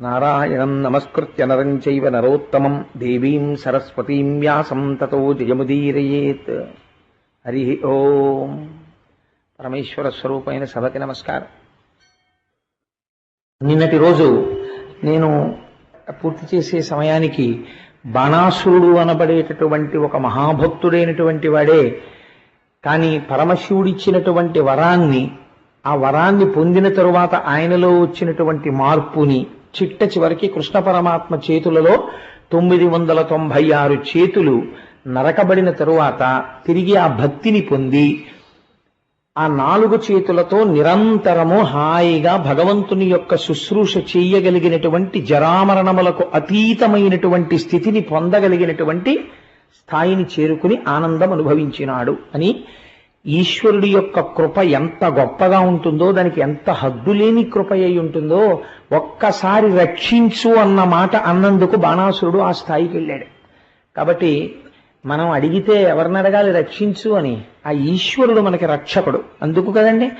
నారాయణం నమస్కృత్య నరం చైవ నరోత్తమం దేవీం సరస్వతీం వ్యాసం తతో జయముదీరయేత్. హరి ఓం. పరమేశ్వర స్వరూపమైన సభకి నమస్కారం. నిన్నటి రోజు నేను పూర్తి చేసే సమయానికి బాణాసురుడు అనబడేటటువంటి ఒక మహాభక్తుడైనటువంటి వాడే కానీ పరమశివుడిచ్చినటువంటి వరాన్ని ఆ వరాన్ని పొందిన తరువాత ఆయనలో వచ్చినటువంటి మార్పుని చిట్ట చివరికి కృష్ణ పరమాత్మ చేతులలో తొమ్మిది వందల తొంభై ఆరు చేతులు నరకబడిన తరువాత తిరిగి ఆ భక్తిని పొంది ఆ నాలుగు చేతులతో నిరంతరము హాయిగా భగవంతుని యొక్క శుశ్రూష చేయగలిగినటువంటి జరామరణములకు అతీతమైనటువంటి స్థితిని పొందగలిగినటువంటి స్థాయిని చేరుకుని ఆనందం అనుభవించినాడు అని ఈశ్వరుడి యొక్క కృప ఎంత గొప్పగా ఉంటుందో దానికి ఎంత హద్దులేని కృప అయి ఉంటుందో ఒక్కసారి రక్షించు అన్న మాట అన్నందుకు బాణాసురుడు ఆ స్థాయికి వెళ్ళాడు. కాబట్టి మనం అడిగితే ఎవరిని అడగాలి? రక్షించు అని. ఆ ఈశ్వరుడు మనకి రక్షకుడు. అందుకు కదండి?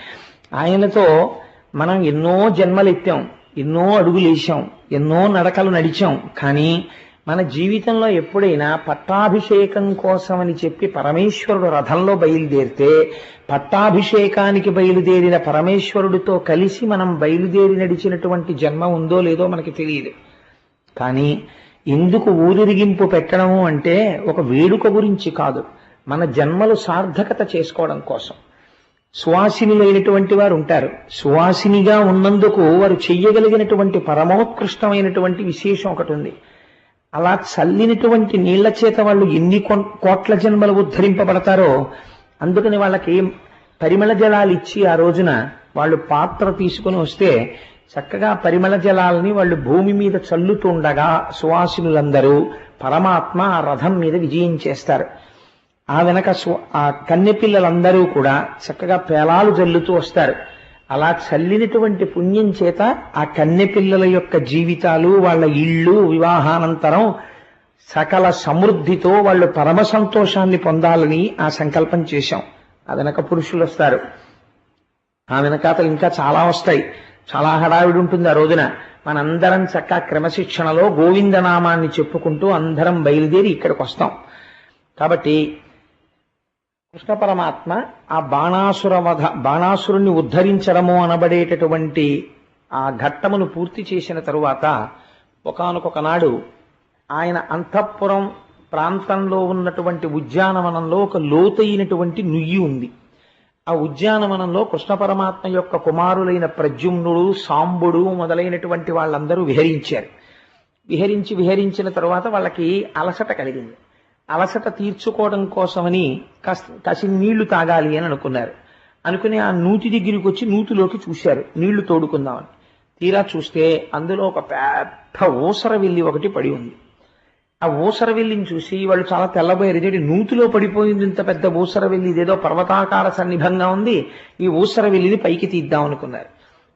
ఆయనతో మనం ఎన్నో జన్మలు ఎత్తాం ఎన్నో అడుగులు వేసాం ఎన్నో నడకలు నడిచాం కానీ మన జీవితంలో ఎప్పుడైనా పట్టాభిషేకం కోసమని చెప్పి పరమేశ్వరుడు రథంలో బయలుదేరితే పట్టాభిషేకానికి బయలుదేరిన పరమేశ్వరుడితో కలిసి మనం బయలుదేరి నడిచినటువంటి జన్మ ఉందో లేదో మనకి తెలియదు. కానీ ఎందుకు ఊరిరిగింపు పెట్టడము అంటే ఒక వేడుక గురించి కాదు. మన జన్మలు సార్థకత చేసుకోవడం కోసం. సువాసినిలైనటువంటి వారు ఉంటారు. సువాసినిగా ఉన్నందుకు వారు చెయ్యగలిగినటువంటి పరమోత్కృష్టమైనటువంటి విశేషం ఒకటి ఉంది. అలా చల్లినటువంటి నీళ్ళ చేత వాళ్ళు ఎన్ని కోట్ల జన్మలు ఉద్ధరింపబడతారో అందుకని వాళ్ళకి పరిమళ జలాలు ఇచ్చి ఆ రోజున వాళ్ళు పాత్ర తీసుకుని వస్తే చక్కగా పరిమళ జలాలని వాళ్ళు భూమి మీద చల్లుతుండగా సువాసినులందరూ పరమాత్మ ఆ రథం మీద విజయం చేస్తారు. ఆ వెనక సు- ఆ కన్నెపిల్లలందరూ కూడా చక్కగా పేలాలు జల్లుతూ వస్తారు. అలా చల్లినటువంటి పుణ్యం చేత ఆ కన్నె పిల్లల యొక్క జీవితాలు వాళ్ళ ఇళ్ళు వివాహానంతరం సకల సమృద్ధితో వాళ్ళు పరమ సంతోషాన్ని పొందాలని ఆ సంకల్పం చేశాం. ఆ వెనక పురుషులు వస్తారు. ఆ వెనకాతలు ఇంకా చాలా వస్తాయి. చాలా హడావిడి ఉంటుంది ఆ రోజున. మనందరం చక్క క్రమశిక్షణలో గోవిందనామాన్ని చెప్పుకుంటూ అందరం బయలుదేరి ఇక్కడికి వస్తాం. కాబట్టి కృష్ణ పరమాత్మ ఆ బాణాసుర వధ బాణాసురుణ్ణి ఉద్ధరించడము అనబడేటటువంటి ఆ ఘట్టమును పూర్తి చేసిన తరువాత ఒకనకొకనాడు ఆయన అంతఃపురం ప్రాంతంలో ఉన్నటువంటి ఉద్యానవనంలో ఒక లోతైనటువంటి నుయ్యి ఉంది. ఆ ఉద్యానవనంలో కృష్ణ పరమాత్మ యొక్క కుమారులైన ప్రద్యుమ్నుడు సాంబుడు మొదలైనటువంటి వాళ్ళందరూ విహరించారు. విహరించి విహరించిన తరువాత వాళ్ళకి అలసట కలిగింది. అలసట తీర్చుకోవడం కోసమని కసి నీళ్ళు తాగాలి అని అనుకున్నారు. అనుకుని ఆ నూతి దగ్గరికి వచ్చి నూతిలోకి చూశారు. నీళ్ళు తోడుకుందామని. తీరా చూస్తే అందులో ఒక పెద్ద ఊసర వెళ్ళి ఒకటి పడి ఉంది. ఆ ఊసర వెళ్ళిని చూసి వాళ్ళు చాలా తెల్లబోయారు ఇదేంటి నూతిలో పడిపోయింది ఇంత పెద్ద ఊసర వెళ్ళి ఇదేదో పర్వతాకార సన్నిభంగా ఉంది ఈ ఊసర వెళ్ళిని పైకి తీద్దాం అనుకున్నారు.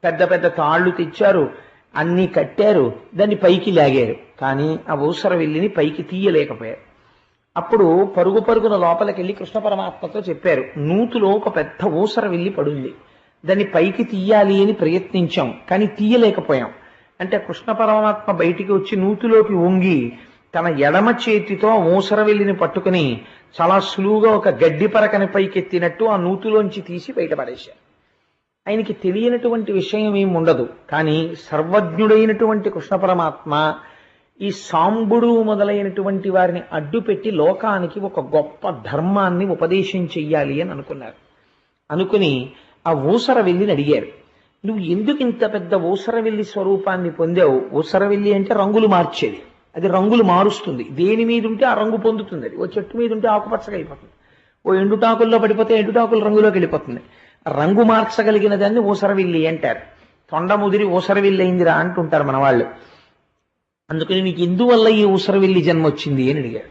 పెద్ద పెద్ద తాళ్ళు తెచ్చారు అన్నీ కట్టారు దాన్ని పైకి లాగారు. కానీ ఆ ఊసర వెళ్ళిని పైకి తీయలేకపోయారు. అప్పుడు పరుగు పరుగున లోపలికి వెళ్ళి కృష్ణ పరమాత్మతో చెప్పారు నూతులో ఒక పెద్ద ఊసర వెళ్ళి పడుంది. దాన్ని పైకి తీయాలి అని ప్రయత్నించాం కానీ తీయలేకపోయాం. అంటే కృష్ణ పరమాత్మ బయటికి వచ్చి నూతులోకి వంగి తన ఎడమ చేతితో ఊసర వెళ్ళిని పట్టుకుని చాలా సులువుగా ఒక గడ్డి పరకని పైకెత్తినట్టు ఆ నూతులోంచి తీసి బయటపడేశారు. ఆయనకి తెలియనటువంటి విషయం ఏమి ఉండదు కానీ సర్వజ్ఞుడైనటువంటి కృష్ణ పరమాత్మ ఈ సాంబుడు మొదలైనటువంటి వారిని అడ్డుపెట్టి లోకానికి ఒక గొప్ప ధర్మాన్ని ఉపదేశం చెయ్యాలి అని అనుకున్నారు. అనుకుని ఆ ఊసరవెల్లిని అడిగారు. నువ్వు ఎందుకు ఇంత పెద్ద ఊసరవెల్లి స్వరూపాన్ని పొందావు? ఊసరవెల్లి అంటే రంగులు మార్చేది. అది రంగులు మారుస్తుంది. దేని మీద ఉంటే ఆ రంగు పొందుతుంది అది. ఓ చెట్టు మీద ఉంటే ఆకుపచ్చగా అయిపోతుంది. ఓ ఎండుటాకుల్లో పడిపోతే ఎండుటాకులు రంగులోకి వెళ్ళిపోతుంది. రంగు మార్చగలిగిన దాన్ని ఊసరవిల్లి అంటారు. తొండ ముదిరి ఊసరవిల్లి అయిందిరా అంటుంటారు మన వాళ్ళు అందుకని నీకు ఎందువల్ల ఈ ఉసరవిల్లి జన్మ వచ్చింది అని అడిగాడు.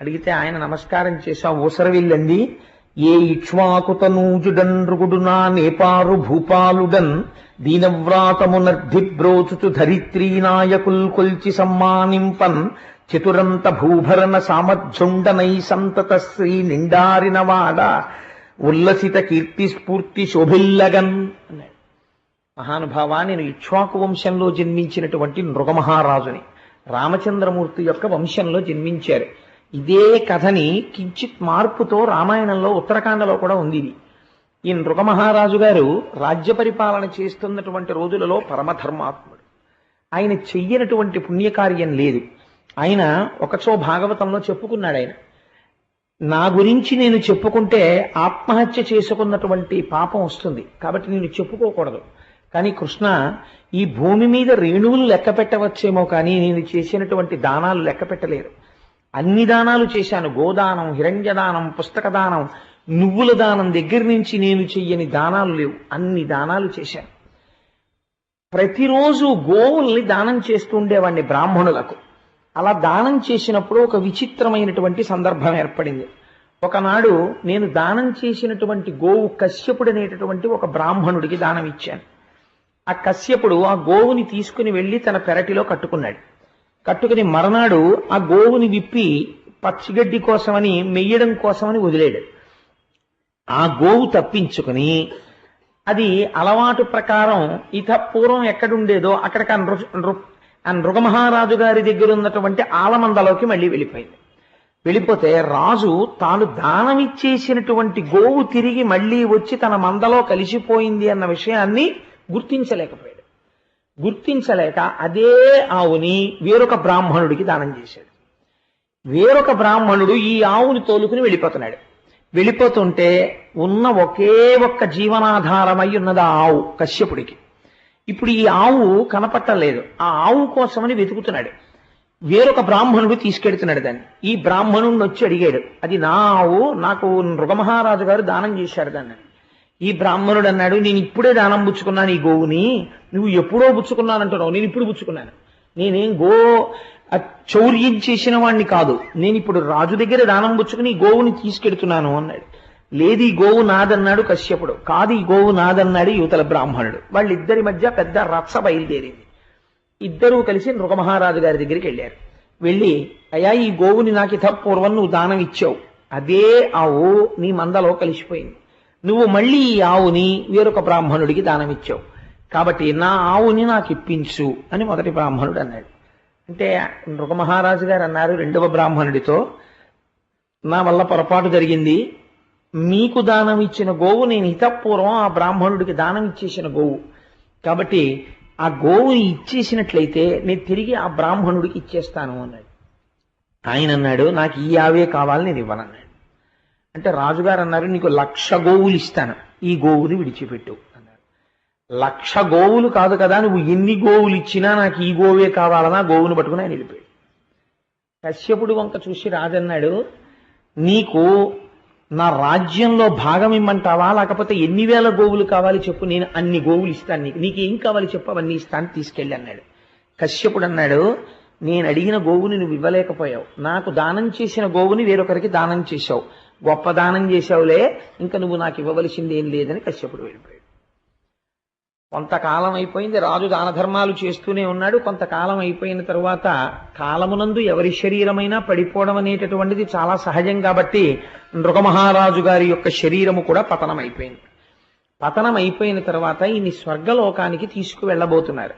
అడిగితే ఆయన నమస్కారం చేసి ఆ ఊసరవిల్లి అంది ఏ ఇక్ష్వాకుతనూజుడన్ రుగుడునా నేపారు భూపాలుడన్ దీనవ్రాతమునర్ధిబ్రోచుచు ధరిత్రీ నాయకుల్ కొల్చి సమ్మానింపన్ చతురంత భూభరణ సామధ్యుండనై సంతత శ్రీ నిండారినవాడ ఉల్లసిత కీర్తి స్ఫూర్తి శోభిల్లగన్ అన్నాడు. మహానుభావ నేను ఇక్ష్వాకు వంశంలో జన్మించినటువంటి నృగమహారాజుని రామచంద్రమూర్తి యొక్క వంశంలో జన్మించారు. ఇదే కథని కించిత్ మార్పుతో రామాయణంలో ఉత్తరాఖండలో కూడా ఉంది ఇది. ఈ నృగమహారాజు గారు రాజ్య పరిపాలన చేస్తున్నటువంటి రోజులలో పరమధర్మాత్ముడు. ఆయన చెయ్యనటువంటి పుణ్యకార్యం లేదు. ఆయన ఒకచో భాగవతంలో చెప్పుకున్నాడు ఆయన. నా గురించి నేను చెప్పుకుంటే ఆత్మహత్య చేసుకున్నటువంటి పాపం వస్తుంది. కాబట్టి నేను చెప్పుకోకూడదు. కానీ కృష్ణ ఈ భూమి మీద రేణువులు లెక్క పెట్టవచ్చేమో కానీ నేను చేసినటువంటి దానాలు లెక్క పెట్టలేరు. అన్ని దానాలు చేశాను. గోదానం హిరణ్యదానం పుస్తక దానం నువ్వుల దానం దగ్గర నుంచి నేను చెయ్యని దానాలు లేవు. అన్ని దానాలు చేశాను. ప్రతిరోజు గోవుల్ని దానం చేస్తూ ఉండేవాడిని బ్రాహ్మణులకు. అలా దానం చేసినప్పుడు ఒక విచిత్రమైనటువంటి సందర్భం ఏర్పడింది. ఒకనాడు నేను దానం చేసినటువంటి గోవు కశ్యపుడు అనేటటువంటి ఒక బ్రాహ్మణుడికి దానం ఇచ్చాను. ఆ కశ్యపుడు ఆ గోవుని తీసుకుని వెళ్ళి తన పెరటిలో కట్టుకున్నాడు. కట్టుకుని మరనాడు ఆ గోవుని విప్పి పచ్చిగడ్డి కోసమని మెయ్యడం కోసమని వదిలేడు. ఆ గోవు తప్పించుకుని అది అలవాటు ప్రకారం ఇత పూర్వం ఎక్కడుండేదో అక్కడికి ఆ నృ- ఆ నృగమహారాజు గారి దగ్గర ఉన్నటువంటి ఆలమందలోకి మళ్ళీ వెళ్ళిపోయింది. వెళ్ళిపోతే రాజు తాను దానం ఇచ్చేసినటువంటి గోవు తిరిగి మళ్ళీ వచ్చి తన మందలో కలిసిపోయింది అన్న విషయాన్ని గుర్తించలేకపోయాడు. గుర్తించలేక అదే ఆవుని వేరొక బ్రాహ్మణుడికి దానం చేశాడు. వేరొక బ్రాహ్మణుడు ఈ ఆవుని తోలుకుని వెళ్ళిపోతున్నాడు. వెళ్ళిపోతుంటే ఉన్న ఒకే ఒక్క జీవనాధారమై ఉన్నది ఆ ఆవు కశ్యపుడికి. ఇప్పుడు ఈ ఆవు కనపట్టలేదు. ఆ ఆవు కోసమని వెతుకుతున్నాడు. వేరొక బ్రాహ్మణుడు తీసుకెడుతున్నాడు దాన్ని. ఈ బ్రాహ్మణుడిని వచ్చి అడిగాడు అది నా ఆవు నాకు నృగమహారాజు గారు దానం చేశాడు దాన్ని. ఈ బ్రాహ్మణుడు అన్నాడు నేను ఇప్పుడే దానం పుచ్చుకున్నాను ఈ గోవుని. నువ్వు ఎప్పుడో పుచ్చుకున్నానంటున్నావు. నేను ఇప్పుడు పుచ్చుకున్నాను. నేనేం గో చౌర్యం చేసిన వాణ్ణి కాదు. నేను ఇప్పుడు రాజు దగ్గర దానం పుచ్చుకుని ఈ గోవుని తీసుకెడుతున్నాను అన్నాడు. లేదు ఈ గోవు నాదన్నాడు కశ్యపుడు. కాదు ఈ గోవు నాదన్నాడు యువతల బ్రాహ్మణుడు. వాళ్ళిద్దరి మధ్య పెద్ద రచ్చ బయలుదేరింది. ఇద్దరూ కలిసి నృగమహారాజు గారి దగ్గరికి వెళ్ళారు. వెళ్ళి అయ్యా ఈ గోవుని నాకు ఇత పూర్వం నువ్వు దానం ఇచ్చావు. అదే ఆవు నీ మందలో కలిసిపోయింది. నువ్వు మళ్ళీ ఈ ఆవుని వేరొక బ్రాహ్మణుడికి దానం ఇచ్చావు కాబట్టి నా ఆవుని నాకు ఇప్పించు అని మొదటి బ్రాహ్మణుడు అన్నాడు. అంటే నృగమహారాజు గారు అన్నారు రెండవ బ్రాహ్మణుడితో నా వల్ల పొరపాటు జరిగింది. మీకు దానం ఇచ్చిన గోవు నేను హితపూర్వం ఆ బ్రాహ్మణుడికి దానం ఇచ్చేసిన గోవు. కాబట్టి ఆ గోవుని ఇచ్చేసినట్లయితే నేను తిరిగి ఆ బ్రాహ్మణుడికి ఇచ్చేస్తాను అన్నాడు. ఆయన అన్నాడు నాకు ఈ ఆవే కావాలి నేను ఇవ్వనన్నాడు. అంటే రాజుగారు అన్నారు నీకు లక్ష గోవులు ఇస్తాను. ఈ గోవుని విడిచిపెట్టు అన్నారు. లక్ష గోవులు కాదు కదా నువ్వు ఎన్ని గోవులు ఇచ్చినా నాకు ఈ గోవే కావాలన్నా గోవుని పట్టుకుని ఆయన వెళ్ళిపోయాడు. కశ్యపుడు వంక చూసి రాజన్నాడు నీకు నా రాజ్యంలో భాగం ఇమ్మంటావా? లేకపోతే ఎన్ని వేల గోవులు కావాలి చెప్పు నేను అన్ని గోవులు ఇస్తాను నీకు. నీకు ఏం కావాలి చెప్పు అవన్నీ ఇస్తాను తీసుకెళ్ళి అన్నాడు. కశ్యపుడు అన్నాడు నేను అడిగిన గోవుని నువ్వు ఇవ్వలేకపోయావు నాకు దానం చేసిన గోవుని వేరొకరికి దానం చేశావు. గొప్ప దానం చేశావులే ఇంకా నువ్వు నాకు ఇవ్వవలసింది ఏం లేదని కశ్యపుడు వెళ్ళిపోయాడు. కొంతకాలం అయిపోయింది రాజు దాన ధర్మాలు చేస్తూనే ఉన్నాడు. కొంతకాలం అయిపోయిన తరువాత కాలమునందు ఎవరి శరీరమైనా పడిపోవడం అనేటటువంటిది చాలా సహజం కాబట్టి నృగమహారాజు గారి యొక్క శరీరము కూడా పతనం అయిపోయింది పతనం అయిపోయిన తర్వాత ఈయన్ని స్వర్గలోకానికి తీసుకువెళ్ళబోతున్నారు.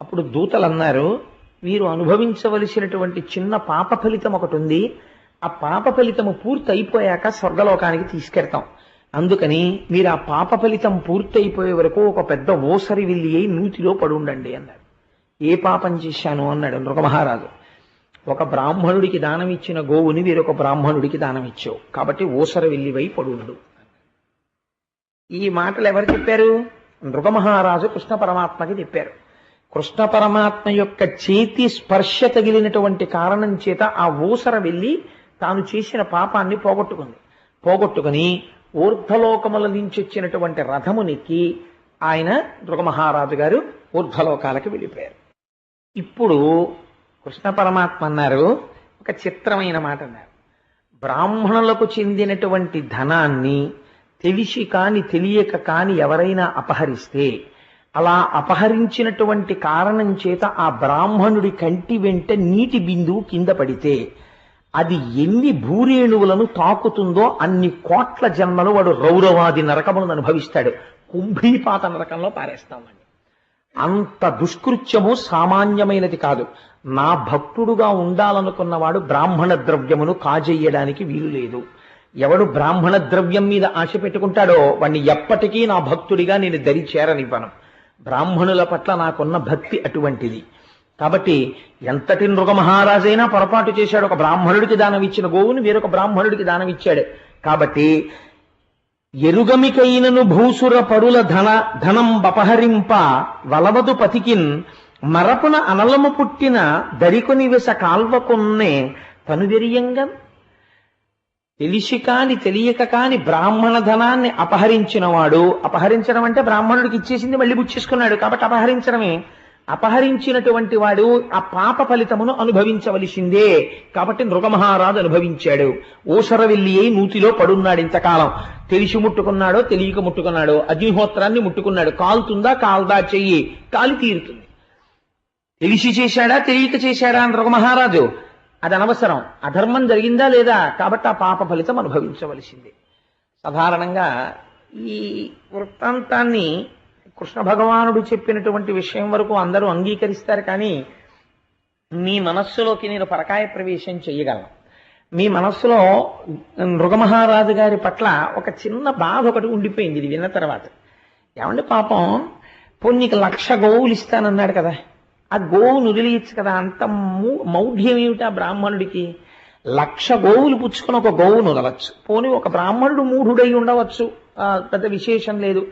అప్పుడు దూతలు అన్నారు వీరు అనుభవించవలసినటువంటి చిన్న పాప ఫలితం ఒకటి ఉంది. ఆ పాప ఫలితము పూర్తి అయిపోయాక స్వర్గలోకానికి తీసుకెళ్తాం. అందుకని మీరు ఆ పాప ఫలితం పూర్తి అయిపోయే వరకు ఒక పెద్ద ఓసరి విల్లి అయి నూతిలో పడి ఉండండి అన్నారు ఏ పాపం చేశాను? అన్నాడు నృగమహారాజు ఒక బ్రాహ్మణుడికి దానం ఇచ్చిన గోవుని వేరొక బ్రాహ్మణుడికి దానం ఇచ్చావు. కాబట్టి ఓసర విల్లివై పడుండు ఈ మాటలు ఎవరు చెప్పారు? నృగమహారాజు కృష్ణ పరమాత్మకి చెప్పారు. కృష్ణ పరమాత్మ యొక్క చేతి స్పర్శ తగిలినటువంటి కారణం చేత ఆ ఊసర వెళ్ళి తాను చేసిన పాపాన్ని పోగొట్టుకుంది. పోగొట్టుకుని ఊర్ధ్వలోకముల నుంచి వచ్చినటువంటి రథమునికి ఆయన మహారాజు గారు ఊర్ధ్వలోకాలకు వెళ్ళిపోయారు. ఇప్పుడు కృష్ణ పరమాత్మ అన్నారు ఒక చిత్రమైన మాట అన్నారు. బ్రాహ్మణులకు చెందినటువంటి ధనాన్ని తెలిసి కాని తెలియక కాని ఎవరైనా అపహరిస్తే అలా అపహరించినటువంటి కారణం చేత ఆ బ్రాహ్మణుడి కంటి వెంట నీటి బిందువు కింద పడితే అది ఎన్ని భూరేణువులను తాకుతుందో అన్ని కోట్ల జన్మలు వాడు రౌరవాది నరకములను అనుభవిస్తాడు. కుంభీపాత నరకంలో పారేస్తామండి అంత దుష్కృత్యము సామాన్యమైనది కాదు. నా భక్తుడుగా ఉండాలనుకున్నవాడు బ్రాహ్మణ ద్రవ్యమును కాజేయడానికి వీలు లేదు. ఎవడు బ్రాహ్మణ ద్రవ్యం మీద ఆశ పెట్టుకుంటాడో వాణ్ణి ఎప్పటికీ నా భక్తుడిగా నేను దరి చేరనివ్వను బ్రాహ్మణుల పట్ల నాకున్న భక్తి అటువంటిది. కాబట్టి ఎంతటి మృగమహారాజైనా పొరపాటు చేశాడు. ఒక బ్రాహ్మణుడికి దానం ఇచ్చిన గోవుని వేరొక బ్రాహ్మణుడికి దానం ఇచ్చాడు కాబట్టి ఎరుగమికైనను భూసుర పరుల ధన ధనం బపహరింప వలవదు పతికిన్ మరపున అనలము పుట్టిన దరికొని విస కాల్వకొన్నే తనువెరియంగా తెలిసి కాని తెలియక కాని బ్రాహ్మణ ధనాన్ని అపహరించినవాడు అపహరించడం అంటే బ్రాహ్మణుడికి ఇచ్చేసింది మళ్ళీ పుచ్చేసుకున్నాడు కాబట్టి అపహరించడమే. అపహరించినటువంటి వాడు ఆ పాప ఫలితమును అనుభవించవలసిందే కాబట్టి నృగమహారాజు అనుభవించాడు. ఓసరవెల్లి అయి నూతిలో పడున్నాడు ఇంతకాలం. తెలిసి ముట్టుకున్నాడో తెలియక ముట్టుకున్నాడో అగ్నిహోత్రాన్ని ముట్టుకున్నాడు. కాలుతుందా కాల్దా చెయ్యి. కాలి తీరుతుంది. తెలిసి చేశాడా తెలియక చేశాడా అని అది అనవసరం. అధర్మం జరిగిందా లేదా? కాబట్టి ఆ పాప ఫలితం అనుభవించవలసిందే. సాధారణంగా ఈ వృత్తాంతాన్ని కృష్ణ భగవానుడు చెప్పినటువంటి విషయం వరకు అందరూ అంగీకరిస్తారు కానీ మీ మనస్సులోకి నేను పరకాయ ప్రవేశం చేయగలను మీ మనస్సులో మృగమహారాజు గారి పట్ల ఒక చిన్న బాధ ఒకటి ఉండిపోయింది ఇది విన్న తర్వాత. ఏమంటే పాపం? పొన్నికి లక్ష గోవులు ఇస్తానన్నాడు కదా. ఆ గోవును వదిలియచ్చు కదా. అంత మూ- మౌఢ్యం ఏమిటి ఆ బ్రాహ్మణుడికి? లక్ష గోవులు పుచ్చుకొని ఒక గోవును వదలచ్చు. పోనీ ఒక బ్రాహ్మణుడు మూఢుడై ఉండవచ్చు. పెద్ద విశేషం లేదు.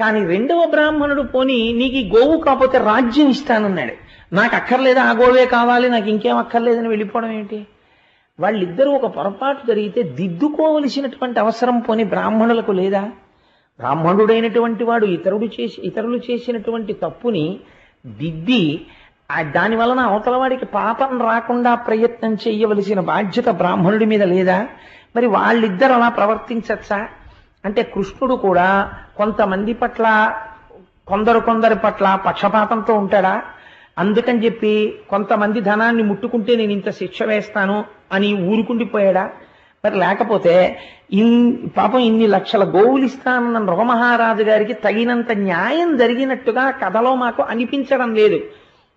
కానీ రెండవ బ్రాహ్మణుడు పోని నీకు ఈ గోవు కాకపోతే రాజ్యం ఇస్తానన్నాడు. నాకు అక్కర్లేదు? ఆ గోవే కావాలి. నాకు ఇంకేం అక్కర్లేదని వెళ్ళిపోవడం ఏంటి వాళ్ళిద్దరూ ఒక పొరపాటు జరిగితే దిద్దుకోవలసినటువంటి అవసరం పోని బ్రాహ్మణులకు లేదా? బ్రాహ్మణుడైనటువంటి వాడు ఇతరుడు చేసి ఇతరులు చేసినటువంటి తప్పుని దిద్ది దాని వలన అవతల వాడికి పాపం రాకుండా ప్రయత్నం చేయవలసిన బాధ్యత బ్రాహ్మణుడి మీద లేదా? మరి వాళ్ళిద్దరు అలా ప్రవర్తించచ్చా? అంటే కృష్ణుడు కూడా కొంతమంది పట్ల కొందరు కొందరి పట్ల పక్షపాతంతో ఉంటాడా? అందుకని చెప్పి కొంతమంది ధనాన్ని ముట్టుకుంటే నేను ఇంత శిక్ష వేస్తాను అని ఊరుకుండిపోయాడా? మరి లేకపోతే ఇన్ పాపం ఇన్ని లక్షల గోవులు ఇస్తానన్న మృగమహారాజు గారికి తగినంత న్యాయం జరిగినట్టుగా కథలో మాకు అనిపించడం లేదు.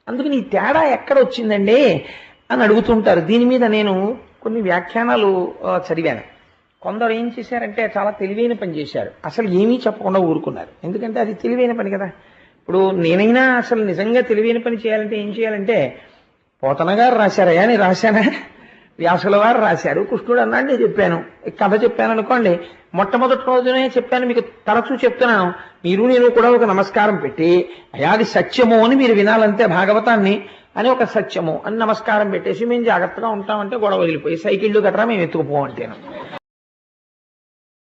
అందుకని ఈ తేడా ఎక్కడ వచ్చిందండి అని అడుగుతుంటారు. దీని మీద నేను కొన్ని వ్యాఖ్యానాలు చదివాను. కొందరు ఏం చేశారంటే చాలా తెలివైన పని చేశారు. అసలు ఏమీ చెప్పకుండా ఊరుకున్నారు. ఎందుకంటే అది తెలివైన పని కదా. ఇప్పుడు నేనైనా అసలు నిజంగా తెలివైన పని చేయాలంటే ఏం చేయాలంటే పోతన గారు రాశారయ్యా నేను రాశానా? వ్యాసుల వారు రాశారు. కృష్ణుడు అన్నాడు నేను చెప్పాను. కథ చెప్పాను అనుకోండి. మొట్టమొదటి రోజునే చెప్పాను మీకు తరచూ చెప్తున్నాను. మీరు నేను కూడా ఒక నమస్కారం పెట్టి అయ్యా అది సత్యము అని మీరు వినాలంతే భాగవతాన్ని అని ఒక సత్యము అని నమస్కారం పెట్టేసి మేము జాగ్రత్తగా ఉంటామంటే గొడవ వదిలిపోయి సైకిళ్ళు గట్రా మేము ఎత్తుకుపోవంటేను